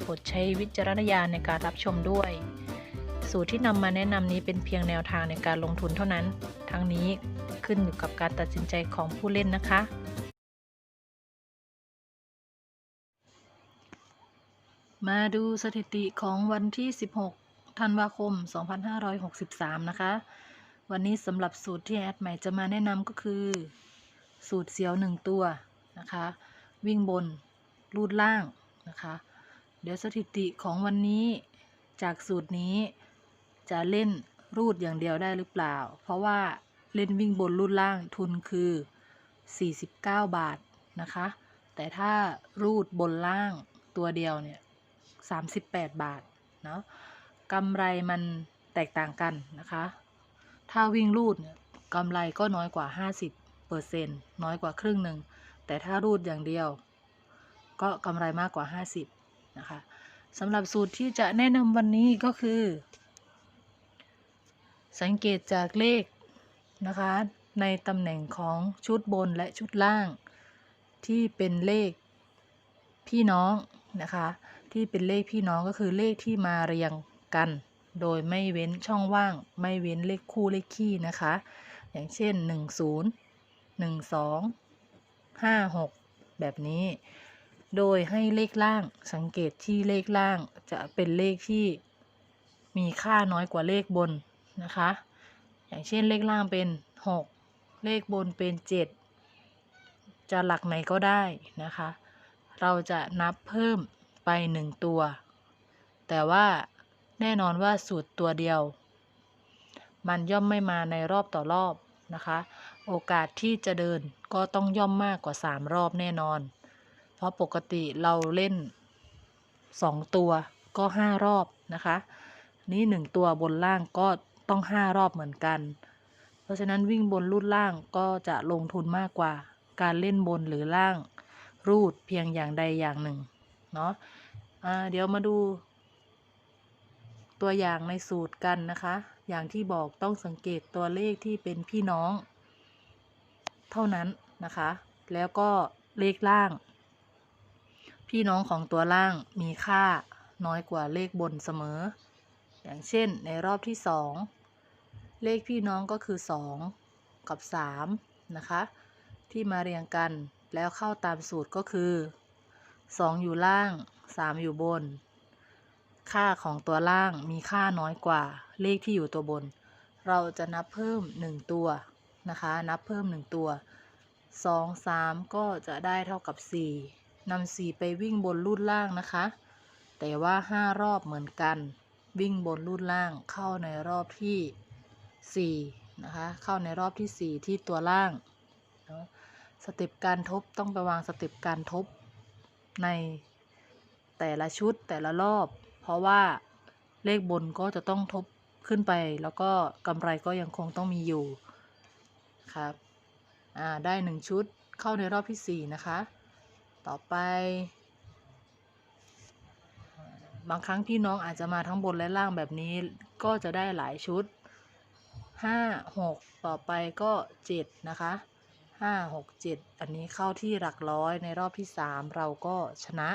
โปรดใช้วิจารณญาณในการรับชมด้วย สูตรที่นำมาแนะนำนี้เป็นเพียงแนวทางในการลงทุนเท่านั้น ทั้งนี้ขึ้นอยู่กับการตัดสินใจของผู้เล่นนะคะ มาดูสถิติของวันที่ 16 ธันวาคม 2563 นะคะ วันนี้สำหรับสูตรที่แอดใหม่จะมาแนะนำก็คือ สูตรเสียวหนึ่งตัวนะคะ วิ่งบนรูดล่างนะคะ เดี๋ยวสถิติของวันนี้จากสูตรนี้จะเล่นรูดอย่างเดียวได้หรือเปล่า เพราะว่าเล่นวิ่งบนรูดล่างทุนคือ 49 บาทนะคะ แต่ถ้ารูดบนล่างตัวเดียวเนี่ย 38 บาทเนาะกำไรมันแตกต่างกันนะคะ ถ้าวิ่งรูดเนี่ยกำไรก็น้อยกว่า 50เปอร์เซ็นต์น้อยกว่าครึ่งหนึ่ง แต่ถ้ารูดอย่างเดียว ก็กำไรมากกว่า 50 นะคะสำหรับสูตรที่จะแนะนำวันนี้ก็คือ สังเกตจากเลขนะคะ ในตำแหน่งของชุดบนและชุดล่าง ที่เป็นเลขพี่น้องนะคะ ที่เป็นเลขพี่น้องก็คือเลขที่มาเรียงกัน โดยไม่เว้นช่องว่าง ไม่เว้นเลขคู่เลขคี่นะคะ อย่างเช่น 1 0 1 2 5 6 แบบนี้ โดยให้เลขล่างสังเกตที่เลขล่างจะเป็นเลขที่มีค่าน้อยกว่าเลขบนนะคะ อย่างเช่นเลขล่างเป็น 6 เลขบนเป็น 7 จะหลักไหนก็ได้นะคะ เราจะนับเพิ่มไป 1 ตัว แต่ว่าแน่นอนว่าสูตรตัวเดียว มันย่อมไม่มาในรอบต่อรอบนะคะ โอกาสที่จะเดินก็ต้องย่อมมากกว่า 3 รอบแน่นอน เพราะปกติเราเล่น 2 ตัวก็ 5 รอบนะคะ นี่ 1 ตัวบนล่างก็ต้อง 5 รอบเหมือนกัน เพราะฉะนั้นวิ่งบนรูดล่างก็จะลงทุนมากกว่า การเล่นบนหรือล่างรูดเพียงอย่างใดอย่างหนึ่งเนาะะเดี๋ยวมาดู ตัวอย่างในสูตรกันนะคะ อย่างที่บอกต้องสังเกตตัวเลขที่เป็นพี่น้อง เท่านั้นนะคะ แล้วก็เลขล่าง พี่น้องของตัวล่างมีค่าน้อยกว่าเลขบนเสมอ อย่างเช่นในรอบที่สองเลขพี่น้องก็คือ 2 กับ 3 นะคะ ที่มาเรียงกันแล้วเข้าตามสูตรก็คือ 2 อยู่ล่าง 3 อยู่บน ค่าของตัวล่างมีค่าน้อยกว่าเลขที่อยู่ตัวบน เราจะนับเพิ่ม 1 ตัวนะคะ นับเพิ่ม 1 ตัว 2 3 ก็จะได้เท่ากับ 4 นำ4ไปวิ่งบนรูดล่างนะคะ แต่ว่า5รอบเหมือนกัน วิ่งบนรูดล่างเข้าในรอบที่4นะคะ เข้าในรอบที่4ที่ตัวล่างสเต็ปการทบต้องไปวางสเต็ปการทบในแต่ละชุดแต่ละรอบ เพราะว่าเลขบนก็จะต้องทบขึ้นไป แล้วก็กำไรก็ยังคงต้องมีอยู่ครับ อ่า ได้ 1 ชุดเข้าในรอบที่ 4 นะคะ ต่อไป บางครั้งพี่น้องอาจจะมาทั้งบนและล่างแบบนี้ ก็จะได้หลายชุด 5 6 ต่อไปก็ 7 นะคะ 5 6 7 อันนี้เข้าที่หลักร้อยในรอบที่ 3 เราก็ชนะ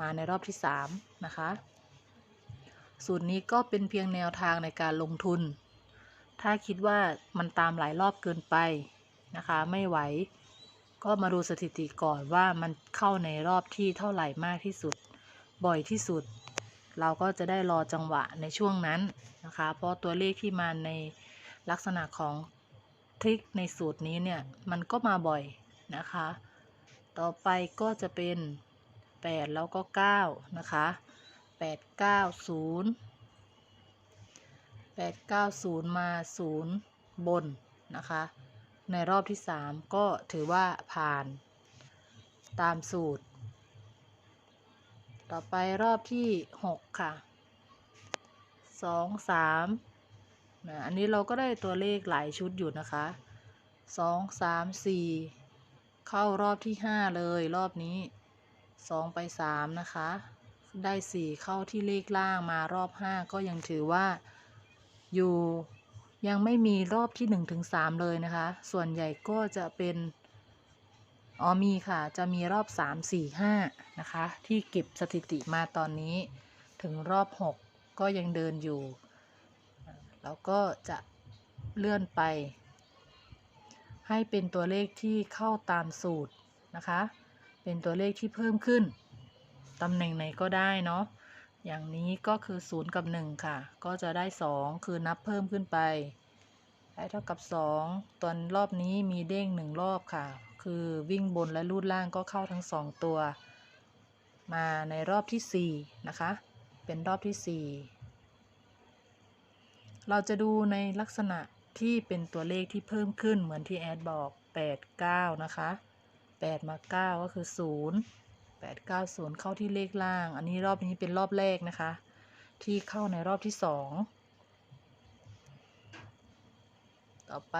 มาในรอบที่ 3 นะคะ สูตรนี้ก็เป็นเพียงแนวทางในการลงทุน ถ้าคิดว่ามันตามหลายรอบเกินไปนะคะ ไม่ไหว ก็มาดูสถิติก่อนว่ามันเข้าในรอบที่เท่าไหร่มากที่สุด บ่อยที่สุด เราก็จะได้รอจังหวะในช่วงนั้นนะคะ เพราะตัวเลขที่มาในลักษณะของทริคในสูตรนี้เนี่ย มันก็มาบ่อยนะคะ ต่อไปก็จะเป็น 8 แล้วก็ 9 นะคะ 8 9 0 8 9 0 มา 0 บนนะคะ ในรอบที่ 3 ก็ถือว่าผ่านตามสูตร ต่อไปรอบที่ 6 ค่ะ 2 3นะอันนี้เราก็ได้ตัวเลขหลายชุดอยู่นะคะ 2 3 4 เข้ารอบที่ 5 เลยรอบนี้ 2 ไป 3 นะคะ ได้ 4 เข้าที่เลขล่างมารอบ 5 ก็ยังถือว่าอยู่ ยังไม่มีรอบที่1ถึง3เลยนะคะ ส่วนใหญ่ก็จะเป็นอ๋อมีค่ะ จะมีรอบ3 4 5นะคะ ที่เก็บสถิติมาตอนนี้ ถึงรอบ6ก็ยังเดินอยู่ แล้วก็จะเลื่อนไป ให้เป็นตัวเลขที่เข้าตามสูตรนะคะ เป็นตัวเลขที่เพิ่มขึ้น ตำแหน่งไหนก็ได้เนาะ อย่างนี้ก็คือ 0 กับ 1 ค่ะ ก็จะได้ 2 คือนับเพิ่มขึ้นไปได้เท่ากับ 2 ตอนรอบนี้มีเด้ง 1 รอบค่ะ คือวิ่งบนและลูดล่างก็เข้าทั้ง 2 ตัว มาในรอบที่ 4 นะคะ เป็นรอบที่ 4 เราจะดูในลักษณะที่เป็นตัวเลขที่เพิ่มขึ้นเหมือนที่แอดบอก 8 9 นะคะ 8 มา 9 ก็คือ 0 8 9 0 เข้าที่เลขล่าง อันนี้รอบนี้เป็นรอบแรกนะคะ ที่เข้าในรอบที่2ต่อไป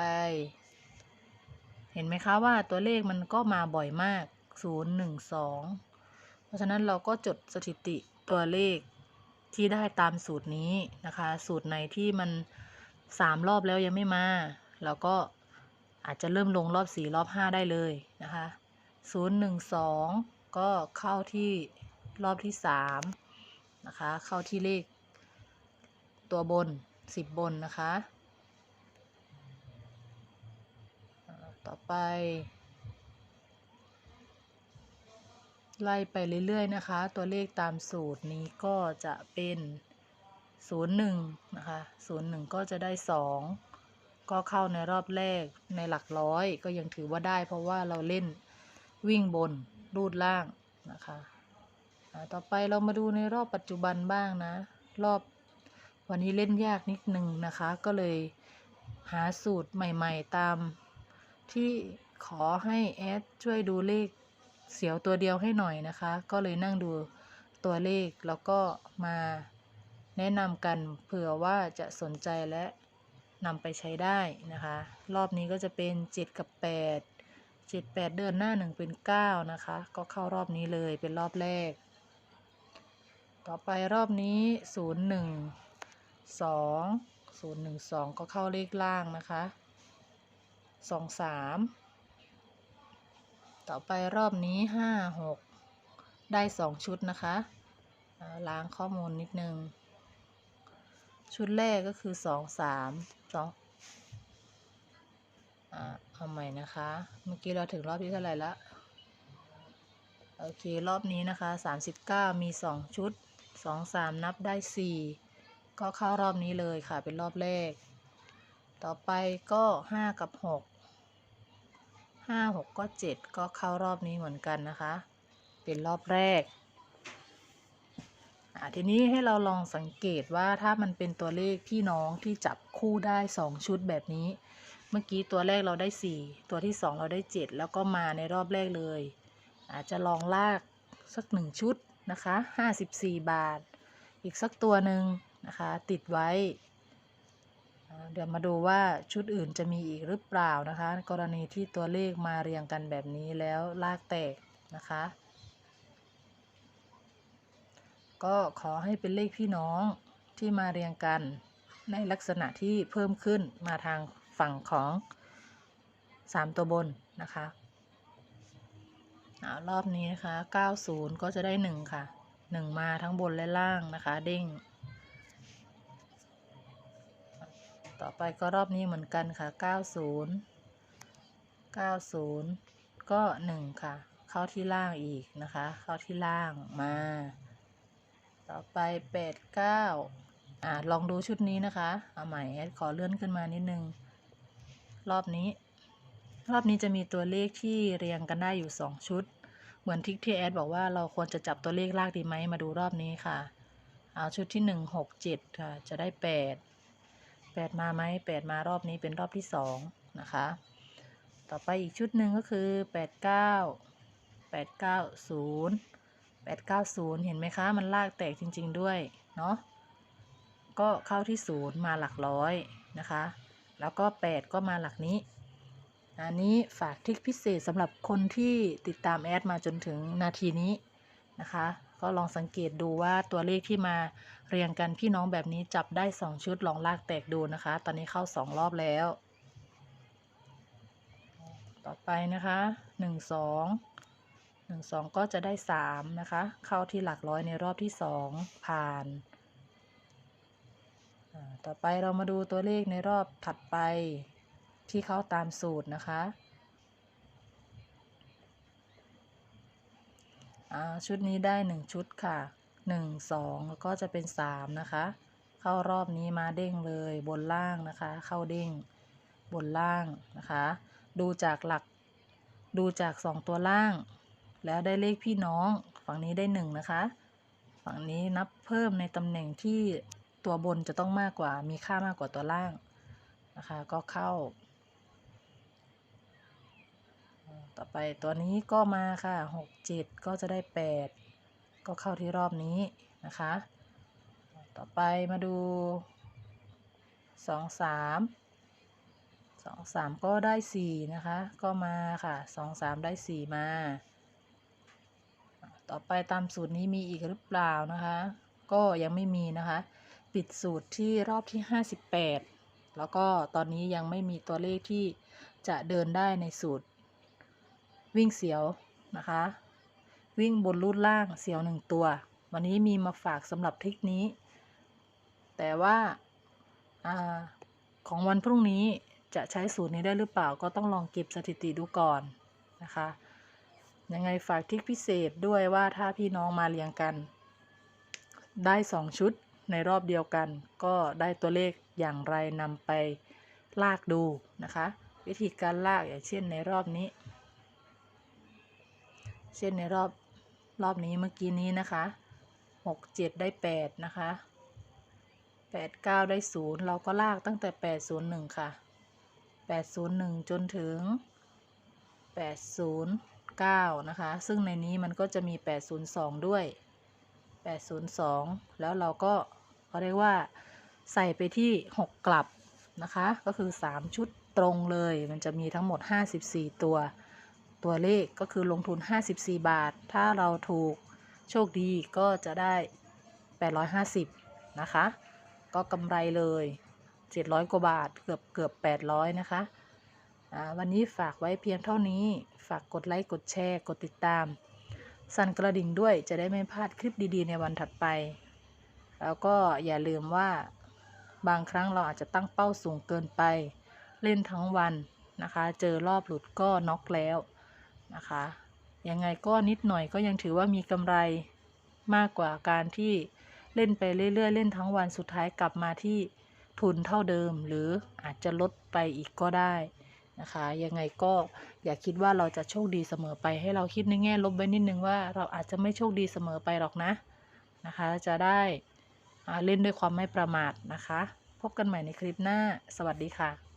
เห็นไหมคะว่าตัวเลขมันก็มาบ่อยมาก 0 1 2 เพราะฉะนั้นเราก็จดสถิติตัวเลขที่ได้ตามสูตรนี้นะคะ สูตรไหนที่มัน3รอบแล้วยังไม่มา เราก็อาจจะเริ่มลงรอบ4รอบ5ได้เลยนะคะ 0 1 2 ก็เข้าที่รอบที่3นะคะ เข้าที่เลข ตัวบน10บนนะคะ ต่อไป ไล่ไปเรื่อยๆนะคะ ตัวเลขตามสูตรนี้ก็จะเป็น01นะคะ01ก็จะได้2ก็เข้าในรอบแรกในหลักร้อยก็ยังถือว่าได้เพราะว่าเราเล่นวิ่งบน รูดล่างนะคะต่อไปเรามาดูในรอบปัจจุบันบ้างนะ รอบวันนี้เล่นยากนิดหนึ่งนะคะ ก็เลยหาสูตรใหม่ ๆ ตามที่ขอให้แอดช่วยดูเลขเสียวตัวเดียวให้หน่อยนะคะ ก็เลยนั่งดูตัวเลขแล้วก็มาแนะนำกันเผื่อว่าจะสนใจและนำไปใช้ได้นะคะ รอบนี้ก็จะเป็น 7 กับ 8 7 8เดินหน้า1เป็น9นะคะ ก็เข้ารอบนี้เลยเป็นรอบแรก ต่อไปรอบนี้0 1 2 0 1 2ก็เข้าเลขล่างนะคะสองสามต่อไปรอบนี้ห้าหกได้สองชุดนะคะล้างข้อมูลนิดนึง ชุดแรกก็คือสองสามสอง อ่าเอาใหม่นะคะ เมื่อกี้เราถึงรอบที่เท่าไหร่ละโอเค รอบนี้นะคะสามสิบเก้ามีสองชุดสองสามนับได้สี่ก็เข้ารอบนี้เลยค่ะ เป็นรอบแรก ต่อไปก็ห้ากับหกห้าหกก็เจ็ดก็เข้ารอบนี้เหมือนกันนะคะ เป็นรอบแรก ทีนี้ให้เราลองสังเกตว่าถ้ามันเป็นตัวเลขพี่น้องที่จับคู่ได้สองชุดแบบนี้ เมื่อกี้ตัวแรกเราได้สี่ตัวที่สองเราได้เจ็ดแล้วก็มาในรอบแรกเลย อาจจะลองลากสักหนึ่งชุดนะคะห้าสิบสี่บาท อีกสักตัวหนึ่งนะคะ ติดไว้ เดี๋ยวมาดูว่าชุดอื่นจะมีอีกหรือเปล่านะคะ กรณีที่ตัวเลขมาเรียงกันแบบนี้แล้วลากแตกนะคะ ก็ขอให้เป็นเลขพี่น้องที่มาเรียงกันในลักษณะที่เพิ่มขึ้นมาทาง ฝั่งของ 3 ตัวบนนะคะอ่ารอบนี้นะคะ 90 ก็จะได้ 1 ค่ะ 1 มาทั้งบนและล่างนะคะเด้ง ต่อไปก็รอบนี้เหมือนกันค่ะ 90 90 ก็ 1 ค่ะ เข้าที่ล่างอีกนะคะ เข้าที่ล่างมา ต่อไป 89อ่าลองดูชุดนี้นะคะ เอาใหม่แอดขอเลื่อนขึ้นมานิดนึง รอบนี้ รอบนี้จะมีตัวเลขที่เรียงกันได้อยู่ 2 ชุด เหมือนทิกที่แอดบอกว่าเราควรจะจับตัวเลขลากดีไหมมาดูรอบนี้ค่ะ เอาชุดที่ 1 6 7 ค่ะ จะได้ 8 8 มาไหม8 มารอบนี้เป็นรอบที่ 2 นะคะ ต่อไปอีกชุดหนึ่งก็คือ 89 890 890 เห็นไหมคะ มันลากแตกจริง ๆ ด้วย เนาะ ก็เข้าที่ 0 มาหลักร้อยนะคะ แล้วก็ 8 ก็มาหลักนี้ อันนี้ฝากทริคพิเศษสำหรับคนที่ติดตามแอดมาจนถึงนาทีนี้นะคะ ก็ลองสังเกตดูว่าตัวเลขที่มาเรียงกันพี่น้องแบบนี้จับได้ 2 ชุดลองลากแตกดูนะคะ ตอนนี้เข้า 2 รอบแล้ว ต่อไปนะคะหนึ่งสองหนึ่งสองก็จะได้สามนะคะ เข้าที่หลักร้อยในรอบที่สองผ่าน ต่อไปเรามาดูตัวเลขในรอบถัดไปที่เขาตามสูตรนะคะอ่าชุดนี้ได้หนึ่งชุดค่ะหนึ่งสองแล้วก็จะเป็นสามนะคะ เข้ารอบนี้มาเด้งเลยบนล่างนะคะ เข้าเด้งบนล่างนะคะ ดูจากหลักดูจากสองตัวล่าง แล้วได้เลขพี่น้อง ฝั่งนี้ได้หนึ่งนะคะ ฝั่งนี้นับเพิ่มในตำแหน่งที่ ตัวบนจะต้องมากกว่า มีค่ามากกว่าตัวล่างนะคะ ก็เข้า ต่อไปตัวนี้ก็มาค่ะหกเจ็ดก็จะได้แปดก็เข้าที่รอบนี้นะคะ ต่อไปมาดูสองสามสองสามก็ได้สี่นะคะ ก็มาค่ะสองสามได้สี่มา ต่อไปตามสูตรนี้มีอีกหรือเปล่านะคะ ก็ยังไม่มีนะคะ ปิดสูตรที่รอบที่ 58 แล้วก็ตอนนี้ยังไม่มีตัวเลขที่จะเดินได้ในสูตร วิ่งเสียวนะคะ วิ่งบนรูดล่างเสียวหนึ่งตัว วันนี้มีมาฝากสำหรับทริคนี้ แต่ว่าอาของวันพรุ่งนี้จะใช้สูตรนี้ได้หรือเปล่าก็ต้องลองเก็บสถิติดูก่อนนะคะยังไงฝากทริคพิเศษด้วยว่าถ้าพี่น้องมาเรียงกัน ได้สองชุด ในรอบเดียวกัน ก็ได้ตัวเลขอย่างไรนำไปลากดูนะคะ วิธีการลากอย่างเช่นในรอบนี้ เช่นในรอบรอบนี้เมื่อกี้นี้นะคะหกเจ็ดได้แปดนะคะแปดเก้าได้ศูนย์เราก็ลากตั้งแต่แปดศูนย์หนึ่งค่ะแปดศูนย์หนึ่งจนถึงแปดศูนย์เก้านะคะ ซึ่งในนี้มันก็จะมีแปดศูนย์สองด้วยแปดศูนย์สองแล้วเราก็ เขาเรียกว่าใส่ไปที่หกกลับนะคะ ก็คือสามชุดตรงเลย มันจะมีทั้งหมดห้าสิบสี่ตัว ตัวเลขก็คือลงทุน 54 บาท ถ้าเราถูกโชคดีก็จะได้ 850 นะคะ ก็กำไรเลย 700 กว่าบาท เกือบเกือบ 800 นะคะ วันนี้ฝากไว้เพียงเท่านี้ ฝากกดไลค์ กดแชร์ กดติดตาม สั่นกระดิ่งด้วยจะได้ไม่พลาดคลิปดีๆ ในวันถัดไป แล้วก็อย่าลืมว่าบางครั้งเราอาจจะตั้งเป้าสูงเกินไป เล่นทั้งวันนะคะ เจอรอบหลุดก็น็อกแล้วนะคะ ยังไงก็นิดหน่อยก็ยังถือว่ามีกำไรมากกว่าการที่เล่นไปเรื่อยๆ เล่นทั้งวันสุดท้ายกลับมาที่ทุนเท่าเดิม หรืออาจจะลดไปอีกก็ได้นะคะ ยังไงก็อย่าคิดว่าเราจะโชคดีเสมอไปให้เราคิดในแง่ลบไว้นิดนึงว่าเราอาจจะไม่โชคดีเสมอไปหรอกนะนะคะ จะได้ เล่นด้วยความไม่ประมาทนะคะ พบกันใหม่ในคลิปหน้า สวัสดีค่ะ